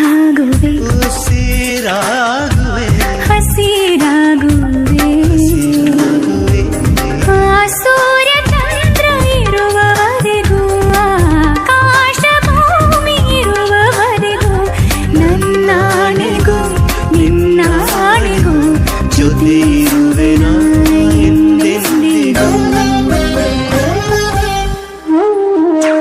ಹಸಿರಾಗುವೆ. ಉಸಿರಾಗುವೆ ಹಸಿರಾಗುವೆ. ಆ ಸೂರ್ಯ ಚಂದ್ರ ಇರುವವರೆಗೂ ಆಕಾಶ ಭೂಮಿ ಇರುವವರೆಗೂ ನನ್ನಾಣೆಗೂ ನಿನ್ನಾಣೆಗೂ ಜೊತೆ